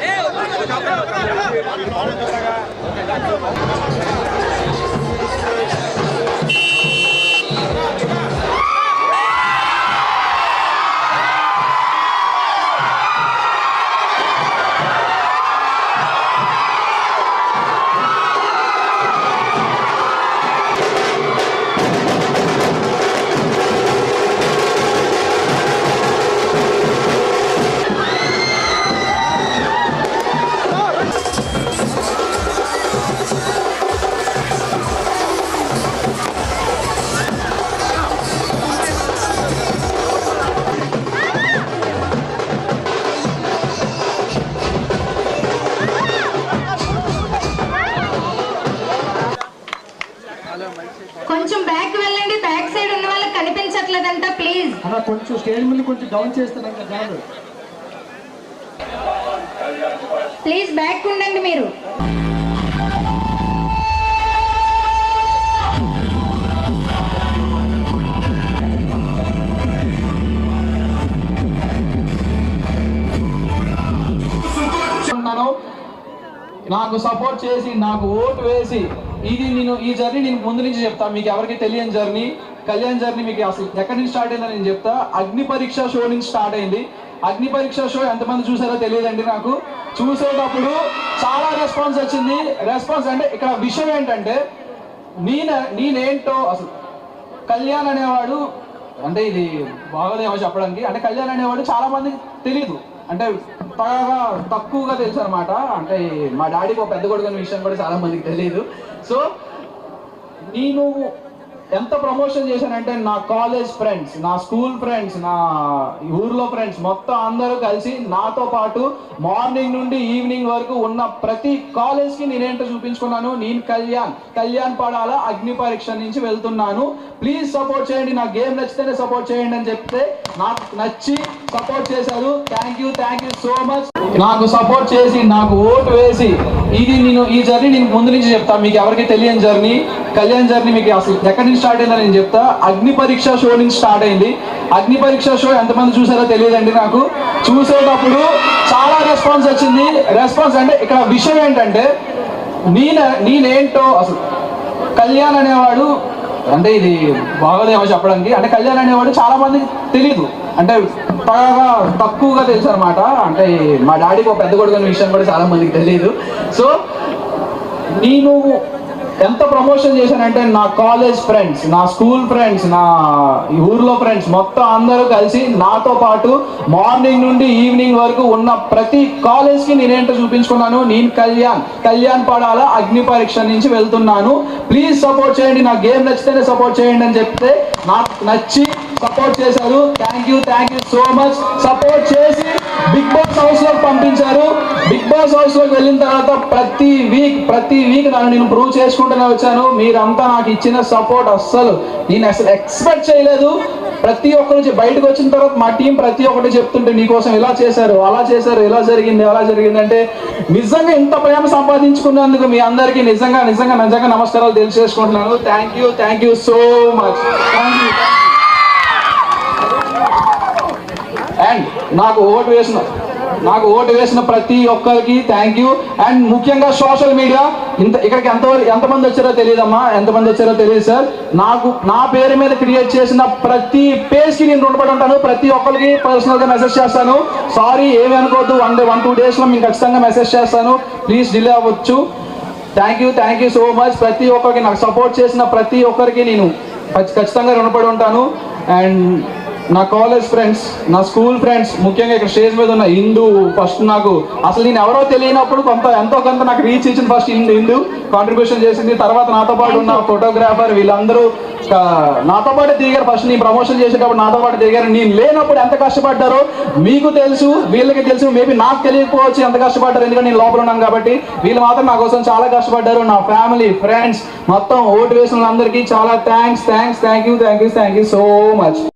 ఏ కొంచెం బ్యాక్ వెళ్ళండి back side ఉన్న వాళ్ళకి కనిపించట్లేదంట ప్లీజ్ అలా కొంచెం స్టేజ్ ముందు కొంచెం డౌన్ జనాలు. ప్లీజ్ బ్యాక్ ఉండండి మీరు. నాకు సపోర్ట్ చేసి నాకు ఓటు వేసి ఇది నేను ఈ జర్నీ నేను ముందు నుంచి చెప్తా. మీకు ఎవరికి తెలియని జర్నీ కళ్యాణ్ జర్నీ మీకు అసలు ఎక్కడి నుంచి స్టార్ట్ అయిందని నేను చెప్తా. అగ్ని పరీక్ష షో నుంచి స్టార్ట్ అయింది. అగ్ని పరీక్ష షో ఎంతమంది చూసారో తెలియదండి నాకు. చూసేటప్పుడు చాలా రెస్పాన్స్ వచ్చింది. రెస్పాన్స్ అంటే ఇక్కడ విషయం ఏంటంటే నేను నేనేంటో అసలు కళ్యాణ్ అనేవాడు అంటే ఇది బాగోదేమో చెప్పడానికి. అంటే కళ్యాణ్ అనేవాడు చాలా మందికి తెలియదు అంటే బాగా తక్కువగా తెలుసు అనమాట అంటే మా డాడీకి ఒక పెద్ద కొడుకు అనే విషయం కూడా చాలా మందికి తెలియదు సో నేను ఎంత ప్రమోషన్ చేశానంటే నా కాలేజ్ ఫ్రెండ్స్ నా స్కూల్ ఫ్రెండ్స్ నా ఊర్లో ఫ్రెండ్స్ మొత్తం అందరూ కలిసి నాతో పాటు మార్నింగ్ నుండి ఈవినింగ్ వరకు ఉన్న ప్రతి కాలేజ్కి నేనేంటో చూపించుకున్నాను. నేను కళ్యాణ్ కళ్యాణ్ పడాల అగ్ని పరీక్ష నుంచి వెళ్తున్నాను. ప్లీజ్ సపోర్ట్ చేయండి. నా గేమ్ నచ్చితేనే సపోర్ట్ చేయండి అని చెప్తే నాకు నచ్చి సపోర్ట్ చేశారు. Thank you thank you so much నాకు సపోర్ట్ చేసి నాకు ఓటు వేసి ఇది నేను ఈ జర్నీ నేను ముందు నుంచి చెప్తాను మీకు ఎవరికి తెలియని జర్నీ కళ్యాణ్ జర్నీ మీకు అసలు ఎక్కడి నుంచి స్టార్ట్ అయిందని నేను చెప్తా. అగ్ని పరీక్ష షో నుంచి స్టార్ట్ అయింది. అగ్ని పరీక్ష షో ఎంతమంది చూసారో తెలియదండి నాకు. చూసేటప్పుడు చాలా రెస్పాన్స్ వచ్చింది. రెస్పాన్స్ అంటే ఇక్కడ విషయం ఏంటంటే నేను నేనేంటో అసలు కళ్యాణ్ అనేవాడు అంటే ఇది బాగోదేమో చెప్పడానికి. అంటే కళ్యాణ్ అనేవాడు చాలా మందికి తెలియదు అంటే బాగా తక్కువగా తెలుసు అనమాట అంటే మా డాడీకి ఒక పెద్ద కొడుకు అనే విషయం కూడా చాలా మందికి తెలియదు సో నేను ఎంత ప్రమోషన్ చేశానంటే నా కాలేజ్ ఫ్రెండ్స్ నా స్కూల్ ఫ్రెండ్స్ నా ఊర్లో ఫ్రెండ్స్ మొత్తం అందరూ కలిసి నాతో పాటు మార్నింగ్ నుండి ఈవినింగ్ వరకు ఉన్న ప్రతి కాలేజ్కి నేనేంటో చూపించుకున్నాను. నేను కళ్యాణ్ కళ్యాణ్ పడాల అగ్ని పరీక్ష నుంచి వెళ్తున్నాను. ప్లీజ్ సపోర్ట్ చేయండి నా గేమ్ నచ్చితేనే సపోర్ట్ చేయండి అని చెప్తే నాకు నచ్చి సపోర్ట్ చేశారు. Thank you thank you so much support చేసి బిగ్ బాస్ హౌస్లోకి పంపించారు. బిగ్ బాస్ హౌస్లోకి వెళ్ళిన తర్వాత ప్రతి వీక్ ప్రతి వీక్ నన్ను నేను ప్రూవ్ చేసుకుంటూనే వచ్చాను. మీరంతా నాకు ఇచ్చిన సపోర్ట్ అస్సలు నేను అసలు ఎక్స్పెక్ట్ చేయలేదు. ప్రతి ఒక్కరు బయటకు వచ్చిన తర్వాత మా టీం ప్రతి ఒక్కటి చెప్తుంటే నీకోసం ఇలా చేశారు అలా చేశారు ఇలా జరిగింది అలా జరిగింది అంటే నిజంగా ఇంత ప్రేమ సంపాదించుకున్నందుకు మీ అందరికీ నిజంగా నిజంగా నిజంగా నమస్కారాలు తెలియజేసుకుంటున్నాను. Thank you thank you so much thank you నాకు ఓటు వేసిన నాకు ఓటు వేసిన ప్రతి ఒక్కరికి థ్యాంక్ యూ అండ్ ముఖ్యంగా సోషల్ మీడియా ఇంత ఇక్కడికి ఎంత ఎంతమంది వచ్చారో తెలియదమ్మా. ఎంతమంది వచ్చారో తెలియదు సార్ నాకు నా పేరు మీద క్రియేట్ చేసిన ప్రతి పేజ్కి నేను రుణపడి ఉంటాను. ప్రతి ఒక్కరికి పర్సనల్గా మెసేజ్ చేస్తాను. సారీ ఏమి అనుకోవద్దు. వన్ డే వన్ టూ డేస్లో మీకు ఖచ్చితంగా మెసేజ్ చేస్తాను. ప్లీజ్ డిలే అవ్వచ్చు. Thank you thank you so much ప్రతి ఒక్కరికి నాకు సపోర్ట్ చేసిన ప్రతి ఒక్కరికి నేను ఖచ్చి- ఖచ్చితంగా రుణపడి ఉంటాను. అండ్ నా కాలేజ్ ఫ్రెండ్స్ నా స్కూల్ ఫ్రెండ్స్ ముఖ్యంగా ఇక్కడ స్టేజ్ మీద ఉన్న హిందూ ఫస్ట్ నాకు అసలు నేను ఎవరో తెలియనప్పుడు కొంత ఎంతో కొంత నాకు రీచ్ ఇచ్చిన ఫస్ట్ హిందూ హిందూ కాంట్రిబ్యూషన్ చేసింది. తర్వాత నాతో పాటు ఉన్న ఫోటోగ్రాఫర్ వీళ్ళందరూ నాతో పాటు దిగారు ఫస్ట్ నేను ప్రమోషన్ చేసేటప్పుడు నాతో పాటు దిగారు. నేను లేనప్పుడు ఎంత కష్టపడ్డారో మీకు తెలుసు వీళ్ళకి తెలుసు మేబీ నాకు తెలియకపోవచ్చు ఎంత కష్టపడ్డారు ఎందుకంటే నేను లోపల ఉన్నాను కాబట్టి వీళ్ళు మాత్రం నా కోసం చాలా కష్టపడ్డారు. నా ఫ్యామిలీ ఫ్రెండ్స్ మొత్తం ఓటు వేసిన చాలా thanks thanks thank you thank you thank you so much